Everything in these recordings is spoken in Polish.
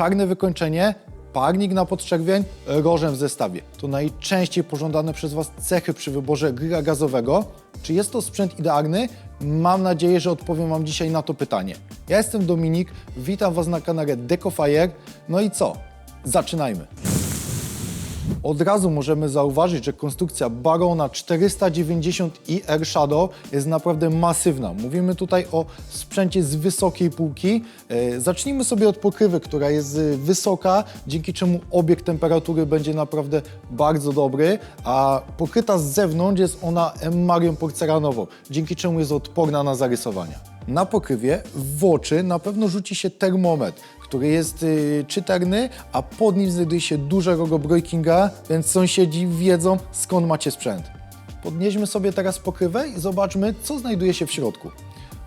czarne wykończenie, parnik na podczerwień, rożem w zestawie. To najczęściej pożądane przez Was cechy przy wyborze grilla gazowego. Czy jest to sprzęt idealny? Mam nadzieję, że odpowiem Wam dzisiaj na to pytanie. Ja jestem Dominik, witam Was na kanale DecoFire. No i co? Zaczynajmy. Od razu możemy zauważyć, że konstrukcja Barona 490 i Air Shadow jest naprawdę masywna. Mówimy tutaj o sprzęcie z wysokiej półki. E, Zacznijmy sobie od pokrywy, która jest e, wysoka, dzięki czemu obieg temperatury będzie naprawdę bardzo dobry, a pokryta z zewnątrz jest ona emmarią porcelanową, dzięki czemu jest odporna na zarysowania. Na pokrywie w oczy na pewno rzuci się termometr, który jest y, czytelny, a pod nim znajduje się duże logo Breakinga, więc sąsiedzi wiedzą skąd macie sprzęt. Podnieśmy sobie teraz pokrywę i zobaczmy, co znajduje się w środku.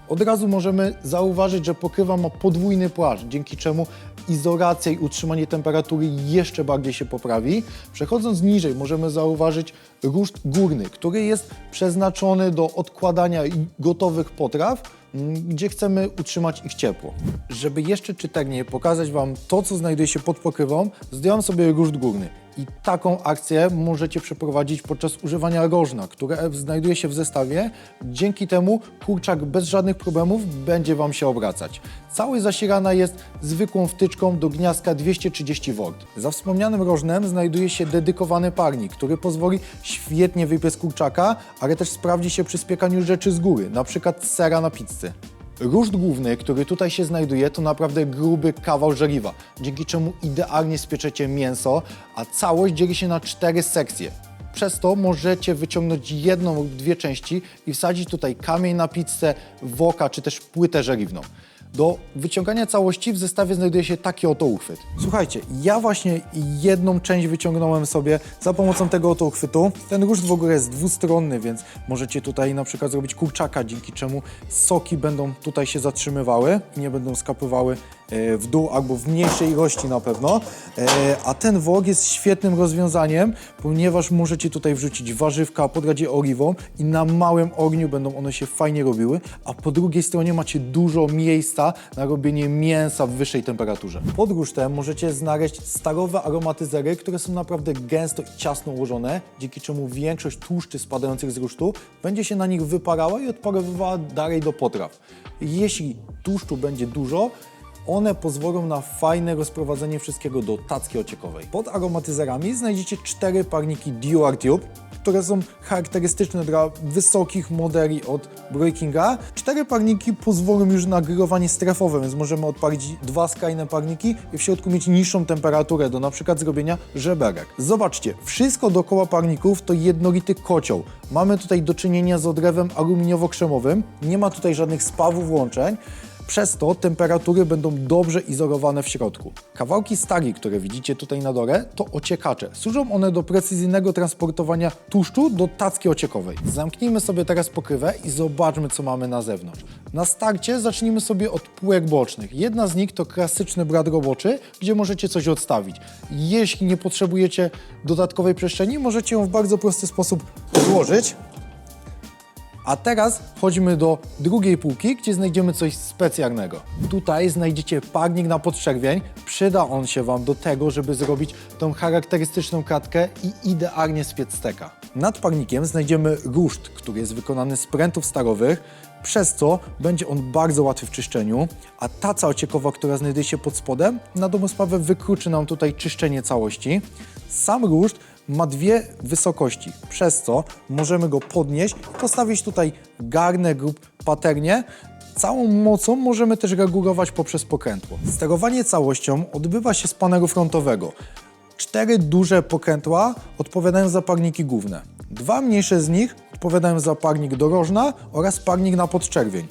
Od razu możemy zauważyć, że pokrywa ma podwójny płaszcz, dzięki czemu izolacja i utrzymanie temperatury jeszcze bardziej się poprawi. Przechodząc niżej możemy zauważyć ruszt górny, który jest przeznaczony do odkładania gotowych potraw, mm, gdzie chcemy utrzymać ich ciepło. Żeby jeszcze czytelniej pokazać Wam to, co znajduje się pod pokrywą, zdjąłem sobie ruszt górny. I taką akcję możecie przeprowadzić podczas używania rożna, które znajduje się w zestawie. Dzięki temu kurczak bez żadnych problemów będzie Wam się obracać. Całość zasilana jest zwykłą wtyczką do gniazdka 230V. Za wspomnianym rożnem znajduje się dedykowany parnik, który pozwoli świetnie wypiec kurczaka, ale też sprawdzi się przy spiekaniu rzeczy z góry, na przykład sera na pizzy. Ruszt główny, który tutaj się znajduje, to naprawdę gruby kawał żeliwa, dzięki czemu idealnie spieczecie mięso, a całość dzieli się na cztery sekcje. Przez to możecie wyciągnąć jedną lub dwie części i wsadzić tutaj kamień na pizzę, woka czy też płytę żeliwną. Do wyciągania całości w zestawie znajduje się taki oto uchwyt. Słuchajcie, ja właśnie jedną część wyciągnąłem sobie za pomocą tego oto uchwytu. Ten ruszt w ogóle jest dwustronny, więc możecie tutaj na przykład zrobić kurczaka, dzięki czemu soki będą tutaj się zatrzymywały i nie będą skapywały w dół albo w mniejszej ilości na pewno. E, A ten wok jest świetnym rozwiązaniem, ponieważ możecie tutaj wrzucić warzywka, podgrać je oliwą i na małym ogniu będą one się fajnie robiły, a po drugiej stronie macie dużo miejsca na robienie mięsa w wyższej temperaturze. Pod rusztem możecie znaleźć starowe aromatyzery, które są naprawdę gęsto i ciasno ułożone, dzięki czemu większość tłuszczy spadających z rusztu będzie się na nich wyparała i odparowywała dalej do potraw. Jeśli tłuszczu będzie dużo, one pozwolą na fajne rozprowadzenie wszystkiego do tacki ociekowej. Pod aromatyzerami znajdziecie cztery parniki Dual Tube, które są charakterystyczne dla wysokich modeli od Breakinga. Cztery parniki pozwolą już na grillowanie strefowe, więc możemy odpalić dwa skrajne parniki i w środku mieć niższą temperaturę do na przykład zrobienia żeberek. Zobaczcie, wszystko dookoła parników to jednolity kocioł. Mamy tutaj do czynienia z odrewem aluminiowo-krzemowym, nie ma tutaj żadnych spawów łączeń. Przez to temperatury będą dobrze izolowane w środku. Kawałki stali, które widzicie tutaj na dole, to ociekacze. Służą one do precyzyjnego transportowania tłuszczu do tacki ociekowej. Zamknijmy sobie teraz pokrywę i zobaczmy, co mamy na zewnątrz. Na starcie zacznijmy sobie od półek bocznych. Jedna z nich to klasyczny brat roboczy, gdzie możecie coś odstawić. Jeśli nie potrzebujecie dodatkowej przestrzeni, możecie ją w bardzo prosty sposób złożyć a teraz chodźmy do drugiej półki, gdzie znajdziemy coś specjalnego. Tutaj znajdziecie parnik na podczerwień. Przyda on się Wam do tego, żeby zrobić tą charakterystyczną kratkę i idealnie spiec steka. Nad parnikiem znajdziemy ruszt, który jest wykonany z prętów starowych, przez co będzie on bardzo łatwy w czyszczeniu, a taca ociekowa, która znajduje się pod spodem, na dobrą sprawę wykluczy nam tutaj czyszczenie całości. Sam ruszt ma dwie wysokości, przez co możemy go podnieść i postawić tutaj garnę lub paternię. Całą mocą możemy też regulować poprzez pokrętło. Sterowanie całością odbywa się z panelu frontowego. Cztery duże pokrętła odpowiadają za parniki główne. Dwa mniejsze z nich odpowiadają za parnik do rożna oraz parnik na podczerwień.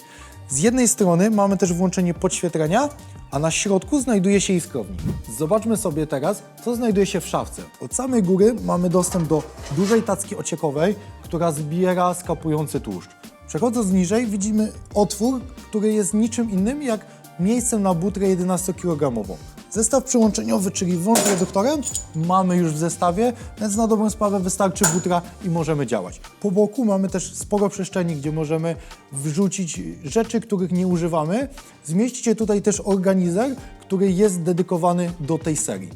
Z jednej strony mamy też włączenie podświetlenia, a na środku znajduje się iskrownik. Zobaczmy sobie teraz, co znajduje się w szafce. Od samej góry mamy dostęp do dużej tacki ociekowej, która zbiera skapujący tłuszcz. Przechodząc niżej widzimy otwór, który jest niczym innym jak miejscem na butrę 11 kg. Zestaw przyłączeniowy, czyli wąż z reduktorem, mamy już w zestawie, więc na dobrą sprawę wystarczy butra i możemy działać. Po boku mamy też sporo przestrzeni, gdzie możemy wrzucić rzeczy, których nie używamy. Zmieścicie tutaj też organizer, który jest dedykowany do tej serii.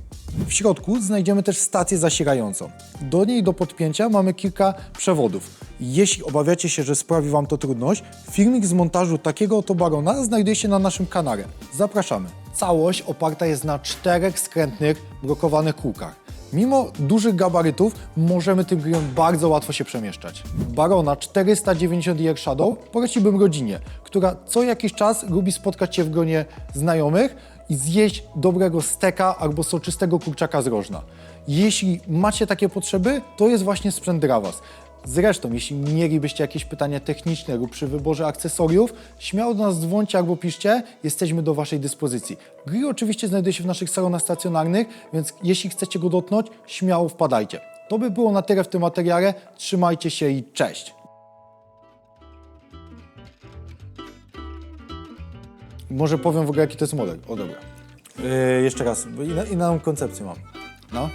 W środku znajdziemy też stację zasilającą. Do niej do podpięcia mamy kilka przewodów. Jeśli obawiacie się, że sprawi Wam to trudność, filmik z montażu takiego oto barona znajduje się na naszym kanale. Zapraszamy. Całość oparta jest na czterech skrętnych, blokowanych kółkach. Mimo dużych gabarytów możemy tym grillem bardzo łatwo się przemieszczać. Barona 490 Year Shadow poleciłbym rodzinie, która co jakiś czas lubi spotkać się w gronie znajomych i zjeść dobrego steka albo soczystego kurczaka z rożna. Jeśli macie takie potrzeby, to jest właśnie sprzęt dla Was. Zresztą, jeśli mielibyście jakieś pytania techniczne lub przy wyborze akcesoriów, śmiało do nas dzwońcie albo piszcie, jesteśmy do Waszej dyspozycji. Grill oczywiście znajduje się w naszych salonach stacjonarnych, więc jeśli chcecie go dotknąć, śmiało wpadajcie. To by było na tyle w tym materiale. Trzymajcie się i cześć! Może powiem w ogóle, jaki to jest model. O dobra. Yy, jeszcze raz, bo inną koncepcję mam. No.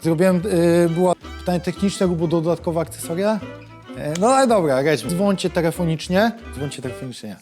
Zrobiłem, yy, było pytanie techniczne lub dodatkowe akcesoria. Yy, no ale dobra, lećmy. Dzwońcie telefonicznie. Dzwońcie telefonicznie, nie.